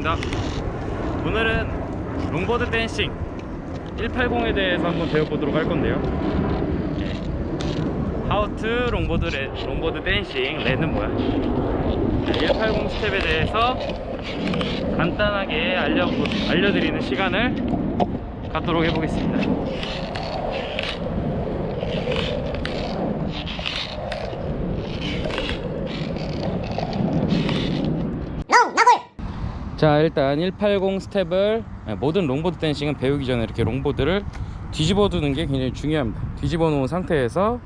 반갑습니다. 오늘은 롱보드 댄싱 180에 대해서 한번 배워보도록 할 건데요. 네. How to 롱보드 레, 롱보드 댄싱 레는 뭐야? 180 스텝에 대해서 간단하게 알려 알려드리는 시간을 갖도록 해보겠습니다. 자 일단 180 스텝을 아니, 모든 롱보드 댄싱은 배우기 전에 이렇게 롱보드를 뒤집어 두는 게 굉장히 중요합니다. 뒤집어 놓은 상태에서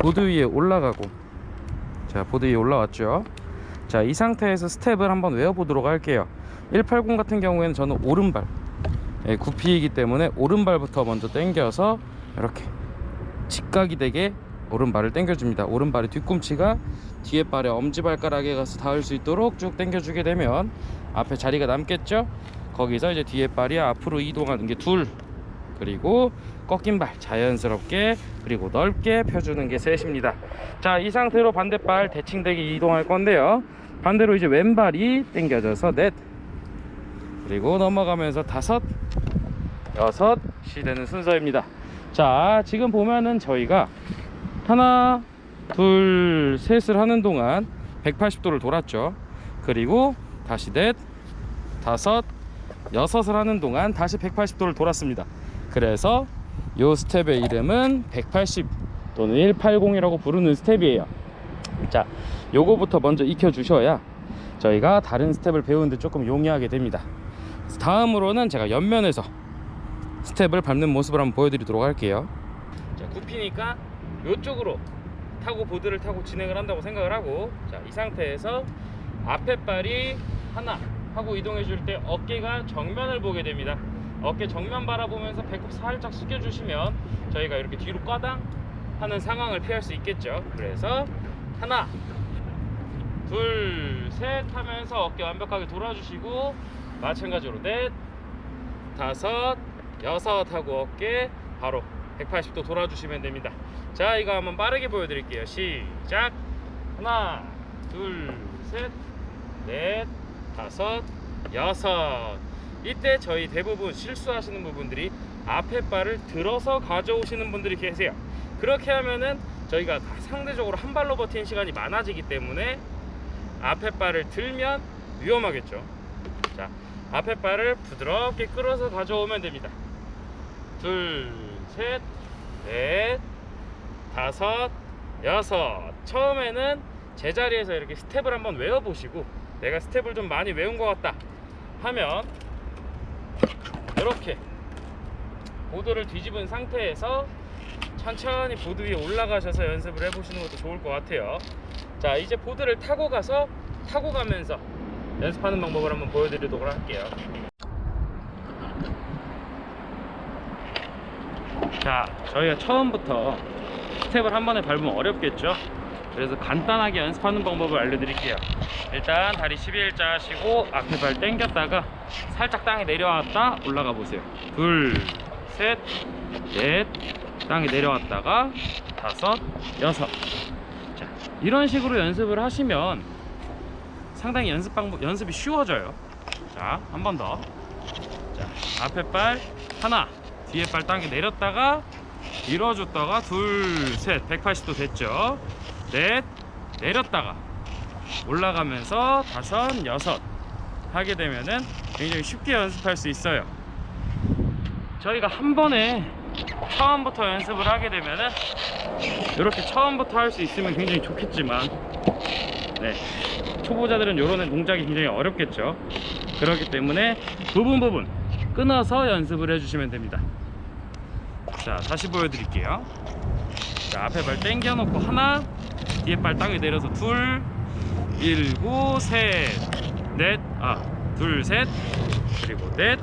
보드 위에 올라가고. 자 보드 위에 올라왔죠? 자 이 상태에서 스텝을 한번 외워보도록 할게요. 180 같은 경우에는 저는 오른발. 예, 구피이기 때문에 오른발부터 먼저 당겨서 이렇게 직각이 되게 오른발을 당겨줍니다. 오른발의 뒤꿈치가 뒤에 발의 엄지발가락에 가서 닿을 수 있도록 쭉 당겨주게 되면 앞에 자리가 남겠죠? 거기서 이제 뒤에 발이 앞으로 이동하는 게 둘. 그리고 꺾인 발 자연스럽게 그리고 넓게 펴주는 게 셋입니다. 자 이 상태로 반대발 대칭되게 이동할 건데요. 반대로 이제 왼발이 당겨져서 넷. 그리고 넘어가면서 다섯. 여섯이 되는 순서입니다. 자 지금 보면은 저희가 하나 둘 셋을 하는 동안 180도를 돌았죠. 그리고 다시 넷 다섯 여섯을 하는 동안 다시 180도를 돌았습니다. 그래서 요 스텝의 이름은 180 또는 180이라고 부르는 스텝이에요. 자 요거부터 먼저 익혀 주셔야 저희가 다른 스텝을 배우는데 조금 용이하게 됩니다. 다음으로는 제가 옆면에서 스텝을 밟는 모습을 한번 보여드리도록 할게요. 자 굽히니까 요쪽으로 타고 보드를 타고 진행을 한다고 생각을 하고 자 이 상태에서 앞에 발이 하나 하고 이동해 줄 때 어깨가 정면을 보게 됩니다. 어깨 정면 바라보면서 배꼽 살짝 숙여 주시면 저희가 이렇게 뒤로 까당 하는 상황을 피할 수 있겠죠. 그래서 하나 둘 셋 하면서 어깨 완벽하게 돌아주시고 마찬가지로 넷 다섯 여섯 하고 어깨 바로 180도 돌아주시면 됩니다. 자 이거 한번 빠르게 보여드릴게요. 시작! 하나 둘셋넷 다섯 여섯. 이때 저희 대부분 실수하시는 부분들이 앞에 발을 들어서 가져오시는 분들이 계세요. 그렇게 하면은 저희가 상대적으로 한 발로 버티는 시간이 많아지기 때문에 앞에 발을 들면 위험하겠죠. 자 앞에 발을 부드럽게 끌어서 가져오면 됩니다. 둘, 셋, 넷, 다섯, 여섯. 처음에는 제자리에서 이렇게 스텝을 한번 외워보시고 내가 스텝을 좀 많이 외운 것 같다 하면 이렇게 보드를 뒤집은 상태에서 천천히 보드 위에 올라가셔서 연습을 해보시는 것도 좋을 것 같아요. 자, 이제 보드를 타고 가서 타고 가면서 연습하는 방법을 한번 보여드리도록 할게요. 자, 저희가 처음부터 스텝을 한 번에 밟으면 어렵겠죠? 그래서 간단하게 연습하는 방법을 알려드릴게요. 일단 다리 12일자 하시고 앞에 발 당겼다가 살짝 땅에 내려왔다 올라가 보세요. 둘, 셋, 넷, 땅에 내려왔다가 다섯, 여섯. 자, 이런 식으로 연습을 하시면 상당히 연습 방법, 연습이 쉬워져요. 자, 한 번 더. 자, 앞에 발 하나, 뒤에 발 땅에 내렸다가 밀어줬다가 둘, 셋, 180도 됐죠. 넷, 내렸다가 올라가면서 다섯, 여섯 하게 되면은 굉장히 쉽게 연습할 수 있어요. 저희가 한 번에 처음부터 연습을 하게 되면은 이렇게 처음부터 할 수 있으면 굉장히 좋겠지만 네 초보자들은 이런 동작이 굉장히 어렵겠죠. 그렇기 때문에 부분 부분 끊어서 연습을 해주시면 됩니다. 자 다시 보여드릴게요. 자 앞에 발 당겨 놓고 하나 뒤에 발 땅에 내려서 둘 일곱 셋넷아둘 셋 그리고 넷.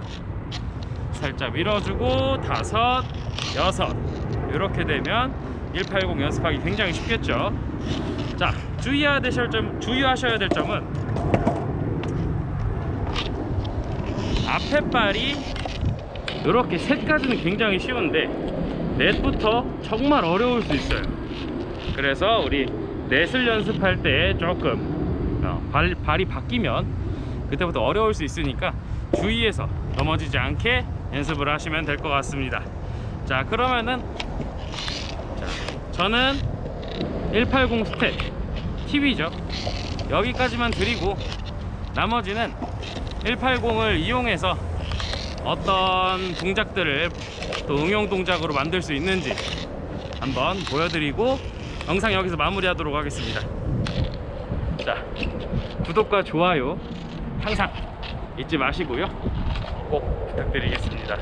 살짝 밀어주고 다섯 여섯. 이렇게 되면 180 연습하기 굉장히 쉽겠죠? 자 주의해야 되실 점 주의하셔야 될 점은 앞에 발이 이렇게 셋까지는 굉장히 쉬운데 넷부터 정말 어려울 수 있어요. 그래서 우리 넷을 연습할 때 조금 어, 발, 발이 바뀌면 그때부터 어려울 수 있으니까 주의해서 넘어지지 않게 연습을 하시면 될 것 같습니다. 자 그러면은 자 저는 180 스텝 팁이죠. 여기까지만 드리고 나머지는 180을 이용해서 어떤 동작들을 또 응용 동작으로 만들 수 있는지 한번 보여드리고 영상 여기서 마무리하도록 하겠습니다. 자, 구독과 좋아요 항상 잊지 마시고요. 꼭 부탁드리겠습니다.